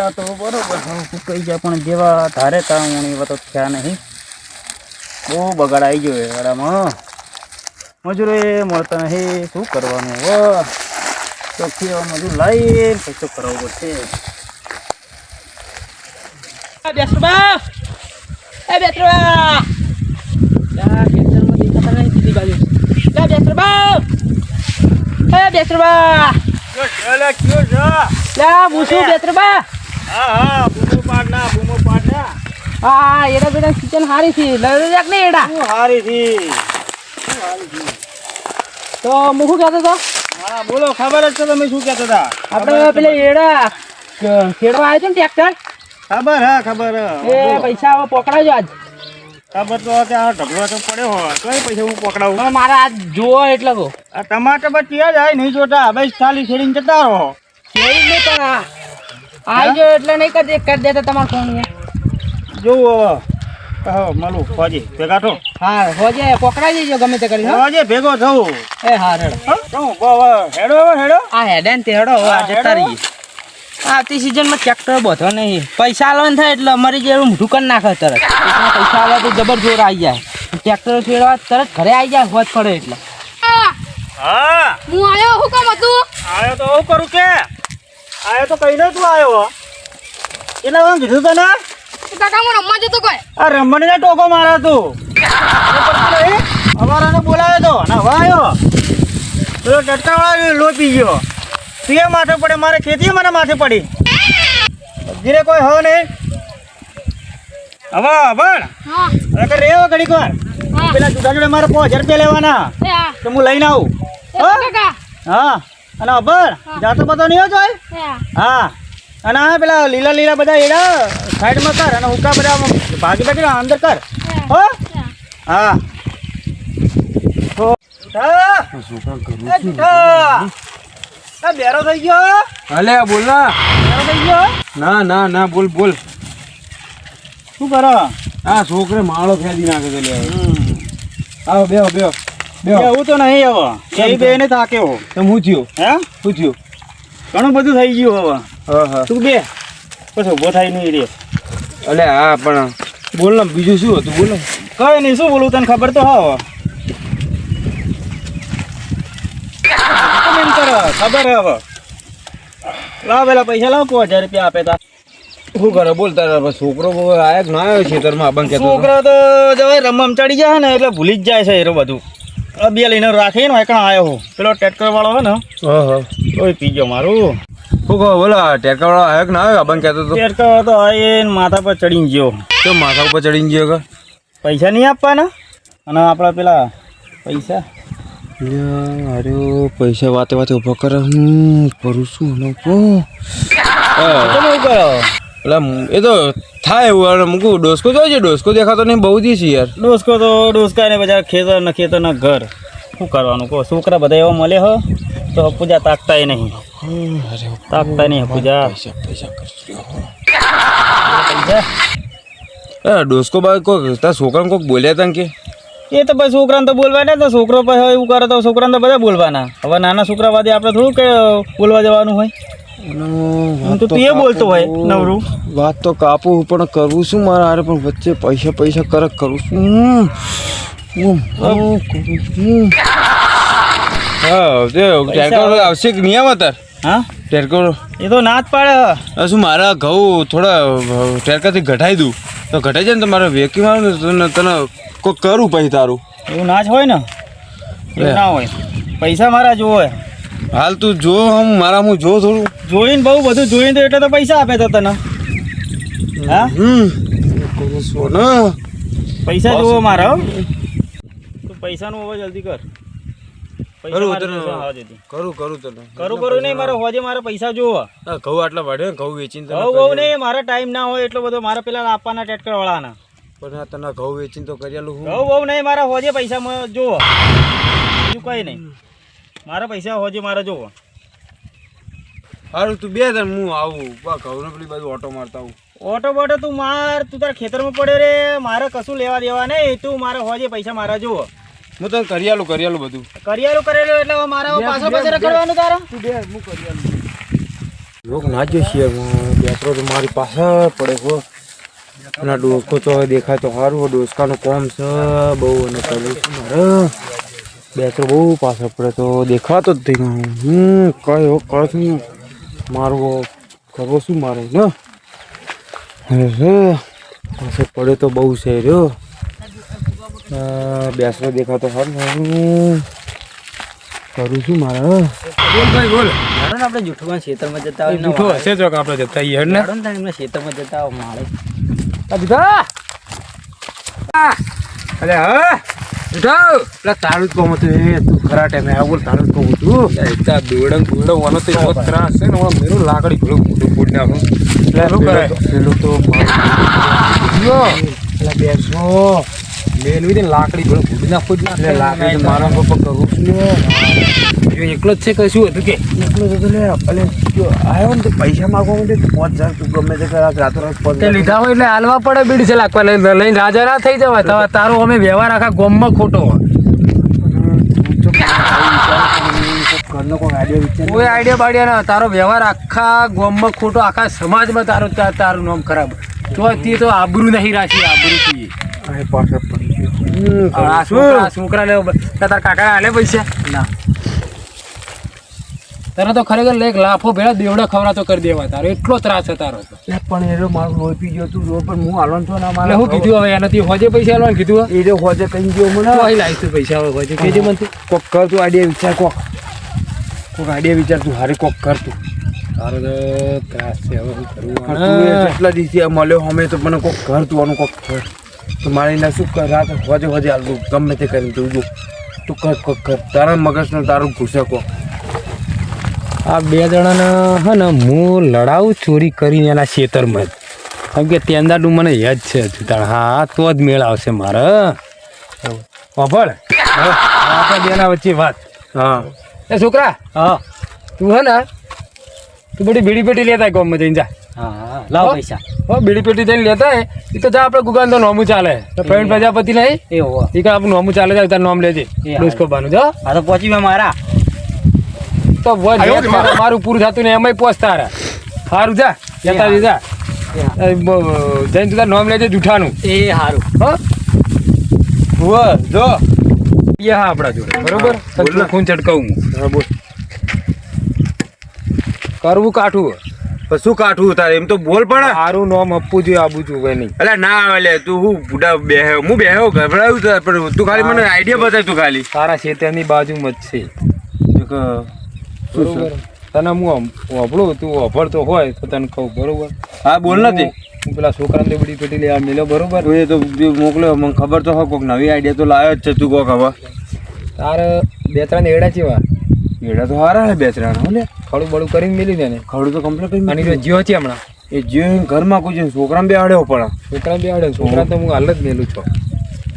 ઈડા તો બરોબર. સુકાઈ જાય પણ જેવા ધારે તા હું એવા તો થયા નહીં. બહુ બગાડ આવી ગયો એડામાં મજૂરો એ મળતા નહીં. શું કરવાનું વ ચોખ્ખી એવા મજૂર લાવીને પૈસો કરાવવો પડશે. બેસવા. એ બેસવા. બેસરબા બેસરબા લા બેસરબા મૂસું બેસવા. હા હા બૂમો પાડના બૂમો પાડના હા એડા બેડા કિચન હારી જાક ને એડા. શું હારી થી તો હું શું કહેતો તો હા બોલો ખબર જ છે તમે શું કહેતા હતા? આપણે પેલા એડા ખેડવા આવ્યો છે ને ટ્રેક્ટર ખબર હા ખબર હા. એ પૈસા હવે પકડાજો આજ. ખબર તો ઢગલો તો પડ્યો હોય. કઈ પૈસા હું પકડાવું? પણ મારે આજ જોવો એટલે કહું આ ટમાટર પછી ત્યાં જાય નહીં જોતા. હવે ચાલી છેડીને જતા રહો. નહીં પણ આ આવજો એટલે નહીં કરી દે કરી દેતા તમારે ફોન જોવું હવે. હા મળું ફોજી ભેગા થો. હા હોજે પકડાઈ જઈજો ગમે તે કરી હોજે ભેગો થવું એ હા હેડો શું બહુ હેડો હેડો. આ હેડે ને તે હેડો આ જતા રહીએ. આવતી સિઝનમાં ટ્રેક્ટર બધો નહીં. પૈસા લોન થાય એટલે અમારી જે મોઢું કરી નાખે તરત. પૈસા આવે તો જબર જોર આવી જાય. ટ્રેક્ટર ફેરવા તરત ઘરે આવી જાય હોજ પડે એટલે. હા. હું આયો હું કામ હતું? આયો તો હું કરું કે? આયો તો કઈ તું આયો એટલે હું કીધું તને? કાકા હું રમવા જતો કોઈ? આ ટોકો મારા તું. અમારાને બોલાવ્યો તો અને હવે આવ્યો પેલો ટટકાવાળો લો પી ગયો. તે માથે પડે મારે ખેતી મને માથે પડી. ધીરે કોઈ હો નહીં. હવે પણ રેવો ઘડીક વાર. પેલા જુદા જોડે મારે પાંચ હજાર રૂપિયા લેવાના. તો હું લઈને આવું. હા? અને અભણ જાતો પતો નહીં હોય હા. હા. અને હા પેલા લીલા લીલા બધા એડા સાઈડમાં કર અને હુકા બધા ભાગી ભાગી અંદર કર. હો. હા? બેરો થઈ ગયો? અલે બોલ ના. બેરો થઈ ગયો? ના ના ના બોલ બોલ. શું કરો? આ છોકરે માળો ફેંકી નાખે છે લે. આવો બેહો બેહો. એવું તો નહીં હવે. એ બે ને તાક્યો તમે હું થયું? હે? શું ઘણું બધું થઈ ગયું હવે. હા હા. તું બે. પછી ઊભો થાય નહીં રે. અલે હા પણ બોલ ને બીજું શું હતું? બોલ કઈ નહીં શું બોલું તને ખબર તો હા. ખબર હે હવે. લાવ પેલા પૈસા લાવ કો હજાર રૂપિયા આપે તા. શું કરે? બોલ તારા છોકરો બહુ આયા કે ના આવ્યો છે? હતો. છોકરો તો જવાય રમમ ચડી જાય ને એટલે ભૂલી જ જાય છે એ બધું. બે લઈને રાખી ને એકણ આવ્યો હું. પેલો ટેટકર વાળો હે ને તોય પી ગયો મારું. શું કહો બોલો વાળો આવ્યો કે ના આવ્યો આબન કહેતો હતો ટેટકર તો આવીને માથા પર ચડીને ગયો. કેમ માથા ઉપર ચડીને ગયો કે? પૈસા નહીં આપવાના? અને આપણા પેલા પૈસા? અરે પૈસા વાતે વાતે ઊભો કરે હું કરું. છું કહું કરો? એટલે એ તો થાય એવું અને મૂકું ડોસકો જોઈએ છે ડોસકો દેખાતો નહીં બહુ દિવસ યાર. ડોસકો તો ડોસકા ને બધા ખેતર ને ખેતર ના ઘર. શું કરવાનું કહો? છોકરા બધા એવા મળે હો તો પૂજા તાકતાય નહીં. તાકતા નહીં પૂજા. ડોસકો બાદ કોઈ તારા છોકરાને કોઈક બોલ્યા તા કે? એ તો ભાઈ છોકરાને તો બોલવાના તો છોકરો પછી એવું કરે તો છોકરાને તો બધા બોલવાના. હવે નાના છોકરા વાદે આપણે થોડું કે બોલવા જવાનું હોય? તો તું એ બોલતો હોય નવરું. વાત તો કાપું પણ કરવું શું મારા હારે? પણ વચ્ચે પૈસા પૈસા કરક કરું છું. હમ. હમ. હમ. હમ. હા તે ટેરકોર આવશે કે નિયમ આવે હા? ટેરકોર? એ તો ના જ પાડે. શું મારા ઘઉં થોડા ટેરકાથી ઘટાઈ દઉં? તો ઘટાઈ જાય ને તો મારે વેકી મારું ને તને તને કોઈ કરું પછી તારું? એવું ના જ હોય ને. ના હોય. પૈસા મારા જોવે. હાલ તું જો હમ મારા હું જો થોડું. જોઈને બહુ બધું જોઈને તો એટલે તો પૈસા આપે તો તને. હા? સોના. પૈસા જોવો મારા હો. તું પૈસાનું હવે જલ્દી કર. કરું કરું કરું તને. કરું કરું નહીં મારે હોજે મારે પૈસા જોવો. ઘઉં આટલા વાઢે ઘઉં વેચીને બહુ બહુ નહીં મારે ટાઈમ ના હોય એટલો બધો. મારે પેલા આપવાના ટેટકર વાળાના. પણ તને ઘઉં વેચીને તો કરી આલું હું. બહુ નહીં મારા હોજે પૈસા જોવો. બીજું કંઈ નહીં. મારા પૈસા હોજે મારે જોવો. સારું તું બે તને હું આવું. બા ઘઉં પેલી બાજુ ઓટો મારતા આવું. ઓટો બોટો તું માર તું તારા ખેતરમાં પડ્યો રે. મારે કશું લેવા દેવા નહીં. તું મારે હોજે પૈસા મારા જોવો હું તને કરિયાલું કરિયાલું બધું. કરિયાલું કરેલું એટલે હવે રખડવાનું તારા? તું બે હું કરિયાલું. લોક ના છે શિયર બેટરો તો મારી પાછળ પડે હો. અને ડોસકો તો દેખાય તો સારું ડોસકાનું કોમ છે. બહુ અને કરું મારે. બેટરો બહુ પાછળ પડે તો દેખાતો જ થઈ હું કયો કયો છું મારું કરવો શું મારે ને પાસે પડે તો બહુ છે રહ્યો. બેસરો દેખાતો સારું કરું છું મારે ભાઈ બોલ. હાલો આપણે જૂઠું ખેતરમાં જતા હોય જૂઠો. હશે આપણે જતા હેડ ને ખેતરમાં જતા હોય મારે આ અરે હા. પેલા તારું જ કહું હતું એ તું ખરા ટાઈમે આવ બોલ તારું જ કહું છું એકતા દોડંગ દોડો તો એવો ત્રાસ છે ને હમણાં મેરું લાકડી ભેળું ફૂટું ફૂટ નાખું. એટલે શું કરે? પેલું તો બેસો. મેલવી દે ને લાકડી નાખું જ એટલે લાકડી મારો પપ્પા કરું છું. જો એકલો જ છે કે શું હતું કે? એટલો તો લે અલે જો આવ્યો ને તો પૈસા માંગવા માટે પાંચ હજાર તું ગમે તે કરા રાતો રાત પાંચ લીધા હોય એટલે હાલવા પડે બીડી છે લાગવા લઈને રાજા ના થઈ જવાય. તો તારો અમે વ્યવહાર આખા ગોમમાં ખોટો કોઈ આઈડિયા બાડિયા ના તારો વ્યવહાર આખા ગોમમાં ખોટો આખા સમાજમાં તારો તારું નામ ખરાબ. તો તે તો આબરૂ નહીં રાખી આબરૂ થી પાછળ આ છોકરા આ છોકરા લે તારા કાકા આલે પૈસા? ના. તારે તો ખરેખર લેખ લાફો ભેળા દેવડા ખવડાતો કરી દેવા તારો. એટલો ત્રાસ છે તારો પણ એનો મારું લોહી પી ગયો તું રોડ પર હું હાલવાનું છો ના મારે હું કીધું હવે એનાથી હોજે પૈસા હાલવાનું કીધું એ જો હોજે કઈ ગયો મને. તો અહીં લાવીશ તું પૈસા હવે હોજે. કીધું મને તું. કોક કર તું આઈડિયા વિચાર કોક. કોક આઈડિયા વિચાર તું હારે કોક કર તું. તારો તો ત્રાસ છે હવે શું કરું. પણ તું એ જેટલા દિવસે મળ્યો અમે તો મને કોક ઘર તું આનું કોક કર. તો મારે એના શું કર રાત હોજે હોજે હાલ ગમે તે કરીને તું જો. તું કર કર કર. તારા મગજનો તારું ઘૂસે કોક આ બે જણાના હે ને હું લડાવું ચોરી કરીને એના ખેતરમાં. જ કેમ કે તેંદાડું મને યાદ છે હજુ તાણ હા તો જ મેળ આવશે મારે. વાપડ આપણે બેના વચ્ચે વાત. હા. એ છોકરા હા. તું હે ને તું બધી બીડી પેટી લેતા ગામમાં જઈને જા. હા લાવ હો? પૈસા. હો બીડી પેટી જઈને લેતા. એ તો જા આપણે ગુગાન તો નોમું ચાલે. તો પ્રવીણ પ્રજાપતિ નહીં? એ હો એ કાં આપણું નોમું ચાલે જાય તાર નોમ લેજે. હા. જો. આ તો પહોંચી ગયા મારા. તો મારું- પૂરું થતું ને એમાંય પહોંચતા રે સારું જા. લેતા જા. જઈને તું તાર નોમ લેજે જૂઠાનું. એ સારું હો. હુઆ જો. એ હા આપણા જોડે. બરોબર? બોલ ખૂન છટકાવું હું. બોલ. કરવું કાઠું શું કાઠું તારે? એમ તો બોલ પણ. મારું નોમ આપવું જોઈએ આબુ જોઈએ નહીં. અલા ના અલે તું હું બુડા બેહ્યો હું બેહ્યો ગભરાયું તાર પણ તું ખાલી મને આઈડિયા બતાય તું ખાલી. તારા ખેતરની બાજુમાં જ છે. બરોબર. તને હું વાપરું? તું વાપરતો હોય તો તને કહું બરોબર? હા બોલ નથી હું- હું પેલા છોકરાને બધી પેટી લેવા મેલો બરોબર? તું એ તો મોકલ્યો મને ખબર તો હોય કોક નવી આઈડિયા તો લાવ્યો જ છે તું કોક હવે. તારે બે ત્રણ એડા ચેવા એડા તો સારા હે બે ત્રણ હો લે ખડું બળું કરીને મિલી દે ને. ખડું તો કમ્પ્લીટ કરી અને જીઓ છે હમણાં. એ જે ઘરમાં કોઈ છોકરા બે આડ્યો પણ. છોકરા બે આડ્યો. છોકરા તો હું હાલ જ મેલું છું.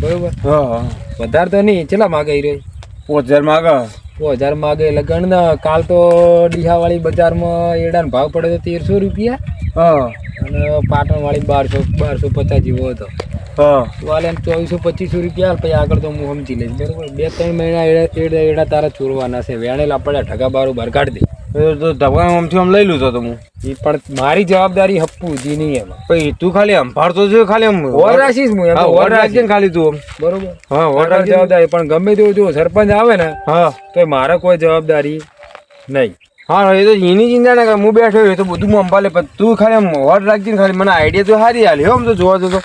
બરોબર? હા વધારે તો નહીં. કેટલા માગે એ? રહી પાંચ હજાર માગે. પાંચ હજાર માગે. એટલે ના કાલ તો ડીહાવાળી બજારમાં એડાનો ભાવ પડે તો તેરસો રૂપિયા. હા. અને પાટણવાળી બારસો બારસો પચાસ જેવો હતો. વાલે એમ ચોવીસો પચીસો રૂપિયા પછી આગળ તો હું સમજી લઈશ. બરોબર? બે ત્રણ મહિના એડા એડા તારા ચોરવાના છે. વેણેલા પડ્યા ઠગા બારું બહાર કાઢી દે. તો આમથી આમ લઈ લીધો તો હું. એ પણ મારી જવાબદારી હપ્પું જી નહીં એમાં. પછી તું ખાલી અંફાડતો જો ખાલી આમ. ઓર રાખીશ હું હા ઓર ઓર રાખજે ને ખાલી તું. બરોબર. હા ઓર ઓર જવાબદારી. પણ ગમે તેવું જો સરપંચ આવે ને હા. તો મારે કોઈ જવાબદારી નહીં. હા એ તો એની ચિંતા ના કરે. હું બેઠો એ તો બધું અંબાલે પણ તું ખાલી આમ વોટ રાખજે ને ખાલી. મને આઈડિયા તો સારી હાલી હો આમ તો જોવા જતો.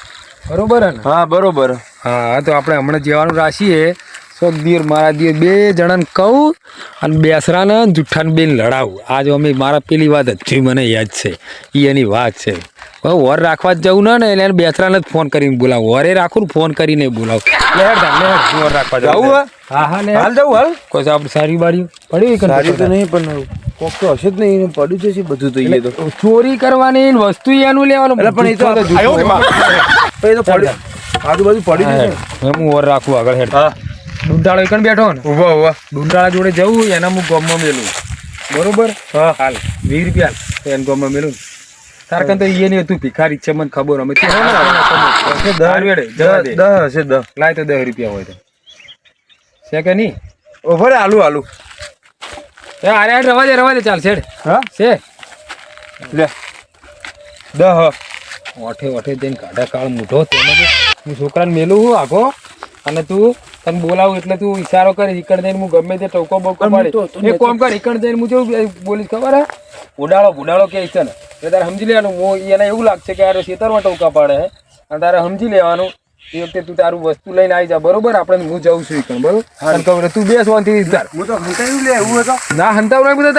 બરોબર ને? હા બરોબર. હા તો આપણે હમણાં જવાનું રાખીએ. શોખ દિયર મારા દિયર બે જણાને કહું અને બેસરાને જુઠ્ઠાને બેન લડાવું. આજ અમે મારા પેલી વાત હજી મને યાદ છે. એ એની વાત છે. હવે વર રાખવા જ જવું ને એટલે બેસરાને જ ફોન કરીને બોલાવું. વરે રાખું ને ફોન કરીને બોલાવું. લહેર લેડ, વર રાખવા જવું હા હા લે હાલ જવું હાલ? કોઈ આપણે સારી બારી પડી સારી તો નહીં પણ કોક તો હશે જ નહીં પડ્યું છે બધું તો એ તો. ચોરી કરવાની વસ્તુ એનું લેવાનું. પણ એ તો એ તો પડ્યું આજુબાજુ પડ્યું હું વર રાખું આગળ હેડ. હા. ડુંટાળો એકણ બેઠો ને. ઊભો ઊભો. ડુંટાળા જોડે જવું એના હું ગોમમાં મેલું. બરોબર? હા. હાલ વીસ રૂપિયા એને ગમમાં મેલું તાર કન તો ઈએ નહીં હતું ભિખારી છે મને ખબર અમે તે હોય ને, હાર વેડે. દસ હશે દસ લાય તો દસ રૂપિયા હોય તો. છે કે નહીં? ઊભા રે આલુ આલુ એ આરે આરે રવા દે રવા દે ચાલ છેડ. હા? છે. લે. દહ. ઓઠે ઓઠે જઈને કાઢા કાળ મૂઢો. તેમાં હું છોકરાને મેલું હું આખો અને તું તને બોલાવું એટલે તું ઈશારો કર ઈકડ જઈને હું ગમે તે ટોકો બોકો પાડી. એક કોમ કર ઈકડ જઈને હું જેવું બોલીશ ખબર હે? ઉડાડો ઉડાડો કે છે ને એટલે તારે સમજી લેવાનું હું એને એવું લાગશે કે યાર ખેતરમાં ટોકા પાડે હે. અને તારે સમજી લેવાનું એ વખતે તું તારું વસ્તુ લઈને આવી જા બરોબર? આપણે હું જઉં છું ઈકણ બરોબર? તું બે શાંતિ તાર હું તો હંતાયું લે એવું હતો ના હંતાવ નહીં બધા